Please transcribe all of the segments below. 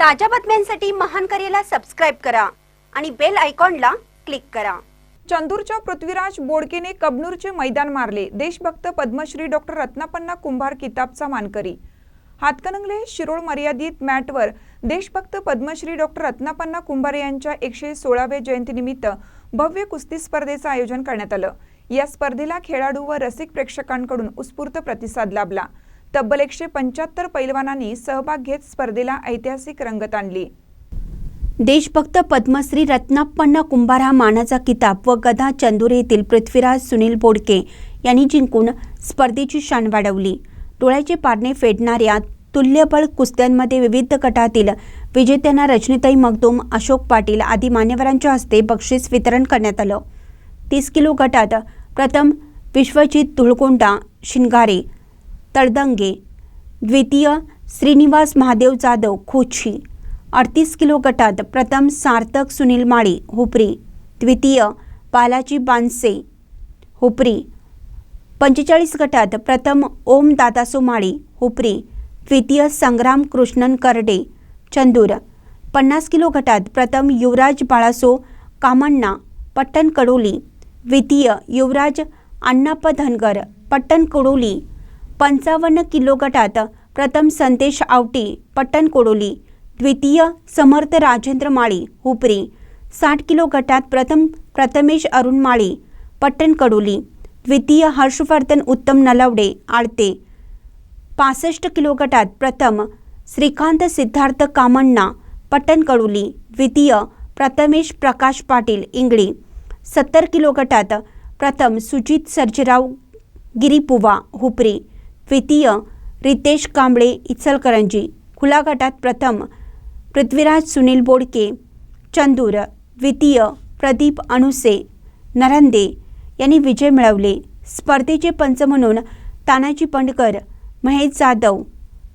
ताज्या बातम्यांसाठी महान करेला सबस्क्राईब करा आणि बेल आयकॉनला क्लिक करा. चंदूरच्या पृथ्वीराज बोडकेने कबनूरचे मैदान मारले. देशभक्त पद्मश्री डॉक्टर रत्नापन्ना कुंभार किताबचा मानकरी. हातकणंगले शिरोळ मर्यादित मॅटवर देशभक्त पद्मश्री डॉक्टर रत्नापन्ना कुंभार यांच्या एकशे सोळाव्या जयंतीनिमित्त भव्य कुस्ती स्पर्धेचं आयोजन करण्यात आलं. या स्पर्धेला खेळाडू व रसिक प्रेक्षकांकडून उत्स्फूर्त प्रतिसाद लाभला. तब्बल एकशे पंच्याहत्तर पैलवानांनी सहभाग घेत स्पर्धेला ऐतिहासिक रंगत आणली देशभक्त पद्मश्री रत्नाप्पण्णा कुंभार हा मानाचा किताब व गदा चंदुर येथील पृथ्वीराज सुनील बोडके यांनी जिंकून स्पर्धेची शान वाढवली. डोळ्याचे पारणे फेडणाऱ्या तुल्यबळ कुस्त्यांमध्ये विविध गटातील विजेत्यांना रजनीताई मगदूम अशोक पाटील आदी मान्यवरांच्या हस्ते बक्षीस वितरण करण्यात आलं. तीस किलो गटात प्रथम विश्वजित धुळकोंडा शिंगारे तळदंगे द्वितीय श्रीनिवास महादेव जाधव खोची अडतीस किलो गटात प्रथम सार्थक सुनील माळी हुपरी. द्वितीय बालाजी बानसे हुपरी. पंचेचाळीस गटात प्रथम ओम दादासो माळी हुपरी. द्वितीय संग्राम कृष्णन करडे चंदूर. पन्नास किलो गटात प्रथम युवराज बाळासो कामण्णा पट्टण कडोली द्वितीय युवराज अण्णाप्पा धनगर पट्टण कडोली पंचावन्न किलो गटात प्रथम संदेश आवटी पट्टण कोडोली द्वितीय समर्थ राजेंद्र माळी हुपरी साठ किलो गटात प्रथम प्रथमेश अरुण माळी पट्टण कडोली द्वितीय हर्षवर्धन उत्तम नलवडे आळते. पासष्ट किलो गटात प्रथम श्रीकांत सिद्धार्थ कामण्णा पट्टण कडोली द्वितीय प्रथमेश प्रकाश पाटील इंगळी. सत्तर किलो गटात प्रथम सुजित सर्जेराव गिरीपुवा हुपरी. द्वितीय रितेश कांबळे इचलकरंजी. खुला गटात प्रथम पृथ्वीराज सुनील बोडके चंदूर द्वितीय प्रदीप अणुसे नरंदे यांनी विजय मिळवले. स्पर्धेचे पंच म्हणून तानाजी पंडकर महेश जाधव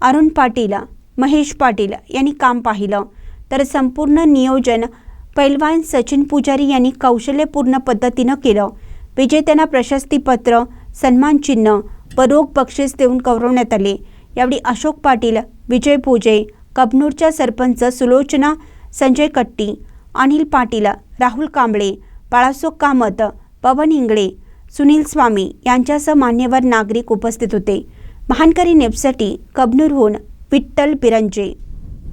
अरुण पाटील महेश पाटील यांनी काम पाहिलं. तर संपूर्ण नियोजन पैलवान सचिन पुजारी यांनी कौशल्यपूर्ण पद्धतीनं केलं. विजेत्यांना प्रशस्तीपत्र सन्मानचिन्ह रोख बक्षीस देऊन गौरवण्यात आले. यावेळी अशोक पाटील विजय पूजे कबनूरच्या सरपंच सुलोचना संजय कट्टी अनिल पाटील राहुल कांबळे बाळासो कामत पवन इंगळे सुनील स्वामी यांच्यासह मान्यवर नागरिक उपस्थित होते. महानकरी नेपसाठी कबनूरहून विठ्ठल बिरंजे